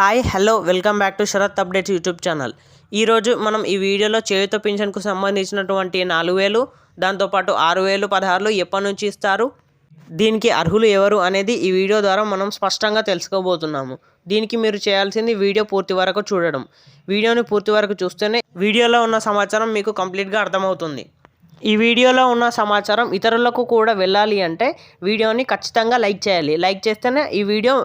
Hi hello welcome back to Sharath updates YouTube channel. ఈరోజు మనం ఈ వీడియోలో చేయుత పింఛన్కు సంబంధించినటువంటి నాలుగు వేలు దాంతోపాటు ఆరు వేలు పదహారులు ఎప్పటి నుంచి ఇస్తారు దీనికి అర్హులు ఎవరు అనేది ఈ వీడియో ద్వారా మనం స్పష్టంగా తెలుసుకోబోతున్నాము. దీనికి మీరు చేయాల్సింది వీడియో పూర్తి వరకు చూడడం. వీడియోని పూర్తి వరకు చూస్తేనే వీడియోలో ఉన్న సమాచారం మీకు కంప్లీట్గా అర్థమవుతుంది. ఈ వీడియోలో ఉన్న సమాచారం ఇతరులకు కూడా వెళ్ళాలి అంటే వీడియోని ఖచ్చితంగా లైక్ చేయాలి. లైక్ చేస్తేనే ఈ వీడియో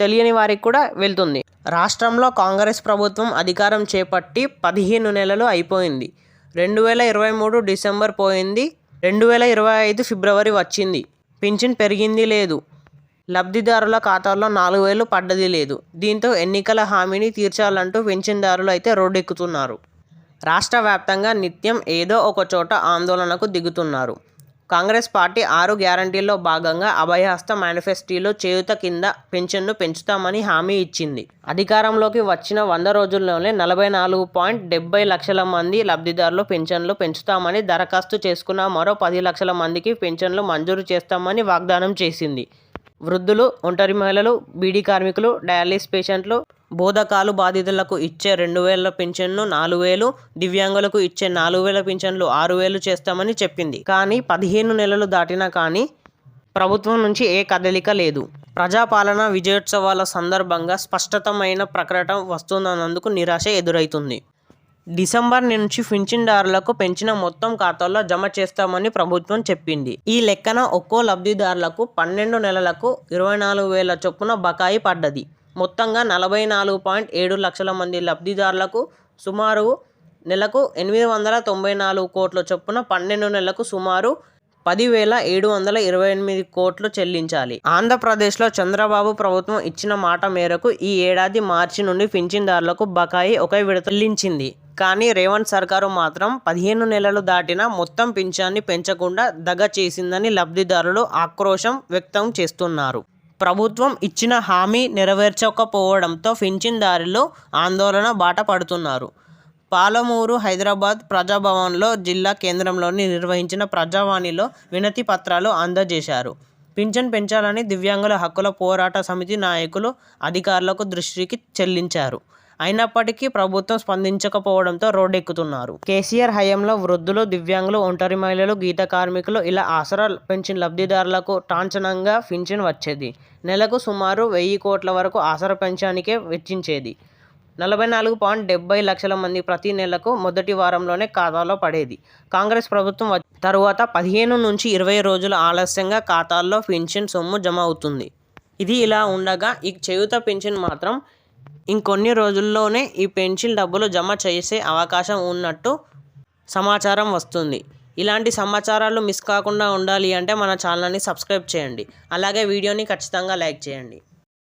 తెలియని వారికి కూడా వెళ్తుంది. రాష్ట్రంలో కాంగ్రెస్ ప్రభుత్వం అధికారం చేపట్టి పదిహేను నెలలు అయిపోయింది. రెండు వేల ఇరవై మూడు డిసెంబర్ పోయింది. రెండు వేల ఇరవై ఐదు ఫిబ్రవరి వచ్చింది. పింఛన్ పెరిగింది లేదు. లబ్ధిదారుల ఖాతాల్లో నాలుగు వేలు పడ్డది లేదు. దీంతో ఎన్నికల హామీని తీర్చాలంటూ పింఛన్దారులు అయితే రోడ్డెక్కుతున్నారు. రాష్ట్ర వ్యాప్తంగా నిత్యం ఏదో ఒక చోట ఆందోళనకు దిగుతున్నారు. కాంగ్రెస్ పార్టీ ఆరు గ్యారంటీల్లో భాగంగా అభయహస్త మేనిఫెస్టోలో చేయుత కింద పెన్షన్ను పెంచుతామని హామీ ఇచ్చింది. అధికారంలోకి వచ్చిన వంద రోజుల్లోనే నలభై నాలుగు పాయింట్ డెబ్బై లక్షల మంది లబ్ధిదారులు పెన్షన్లు పెంచుతామని దరఖాస్తు చేసుకున్న మరో పది లక్షల మందికి పెన్షన్లు మంజూరు చేస్తామని వాగ్దానం చేసింది. వృద్ధులు ఒంటరి మహిళలు బీడీ కార్మికులు డయాలిసిస్ పేషెంట్లు బోధకాలు బాధితులకు ఇచ్చే రెండు వేల పింఛన్ను నాలుగు వేలు దివ్యాంగులకు ఇచ్చే నాలుగు వేల పింఛన్లు ఆరు వేలు చేస్తామని చెప్పింది. కానీ పదిహేను నెలలు దాటినా కానీ ప్రభుత్వం నుంచి ఏ కదలిక లేదు. ప్రజాపాలన విజయోత్సవాల సందర్భంగా స్పష్టతమైన ప్రకటన వస్తున్నందుకు నిరాశ ఎదురవుతుంది డిసెంబర్ నుంచి పింఛన్దారులకు పెంచిన మొత్తం ఖాతాల్లో జమ చేస్తామని ప్రభుత్వం చెప్పింది. ఈ లెక్కన ఒక్కో లబ్ధిదారులకు పన్నెండు నెలలకు ఇరవై నాలుగు వేల చొప్పున బకాయి పడ్డది. మొత్తంగా నలభై నాలుగు పాయింట్ ఏడు లక్షల మంది లబ్ధిదారులకు సుమారు నెలకు ఎనిమిది వందల తొంభై నాలుగు కోట్ల చొప్పున పన్నెండు నెలలకు సుమారు పదివేల ఏడు వందల ఇరవై ఎనిమిది కోట్లు చెల్లించాలి. ఆంధ్రప్రదేశ్లో చంద్రబాబు ప్రభుత్వం ఇచ్చిన మాట మేరకు ఈ ఏడాది మార్చి నుండి పింఛన్దారులకు బకాయి ఒక విడత చెల్లించింది. కానీ రేవంత్ సర్కారు మాత్రం పదిహేను నెలలు దాటిన మొత్తం పింఛాన్ని పెంచకుండా దగ చేసిందని లబ్ధిదారులు ఆక్రోశం వ్యక్తం చేస్తున్నారు. ప్రభుత్వం ఇచ్చిన హామీ నెరవేర్చకపోవడంతో పింఛన్దారులు ఆందోళన బాట పడుతున్నారు. పాలమూరు హైదరాబాద్ ప్రజాభవన్లో జిల్లా కేంద్రంలోని నిర్వహించిన ప్రజావాణిలో వినతి పత్రాలు అందజేశారు. పింఛన్ పెంచాలని దివ్యాంగుల హక్కుల పోరాట సమితి నాయకులు అధికారులకు దృష్టికి చెల్లించారు. అయినప్పటికీ ప్రభుత్వం స్పందించకపోవడంతో రోడ్డెక్కుతున్నారు. కేసీఆర్ హయాంలో వృద్ధులు దివ్యాంగులు ఒంటరి మహిళలు గీత కార్మికులు ఇలా ఆసరా పెన్షన్ లబ్ధిదారులకు టాంచనంగా పింఛన్ వచ్చేది. నెలకు సుమారు వెయ్యి కోట్ల వరకు ఆసరా పెన్షన్కే వెచ్చించేది. నలభై నాలుగు పాయింట్ డెబ్బై లక్షల మంది ప్రతి నెలకు మొదటి వారంలోనే ఖాతాలో పడేది. కాంగ్రెస్ ప్రభుత్వం తరువాత పదిహేను నుంచి ఇరవై రోజుల ఆలస్యంగా ఖాతాల్లో పెన్షన్ సొమ్ము జమ అవుతుంది. ఇది ఇలా ఉండగా ఈ చేయుత పెన్షన్ మాత్రం ఇంకొన్ని రోజుల్లోనే ఈ పెన్షన్ డబ్బులు జమ చేసే అవకాశం ఉన్నట్టు సమాచారం వస్తుంది. ఇలాంటి సమాచారాలు మిస్ కాకుండా ఉండాలి అంటే మన ఛానల్ని సబ్స్క్రైబ్ చేయండి. అలాగే వీడియోని ఖచ్చితంగా లైక్ చేయండి.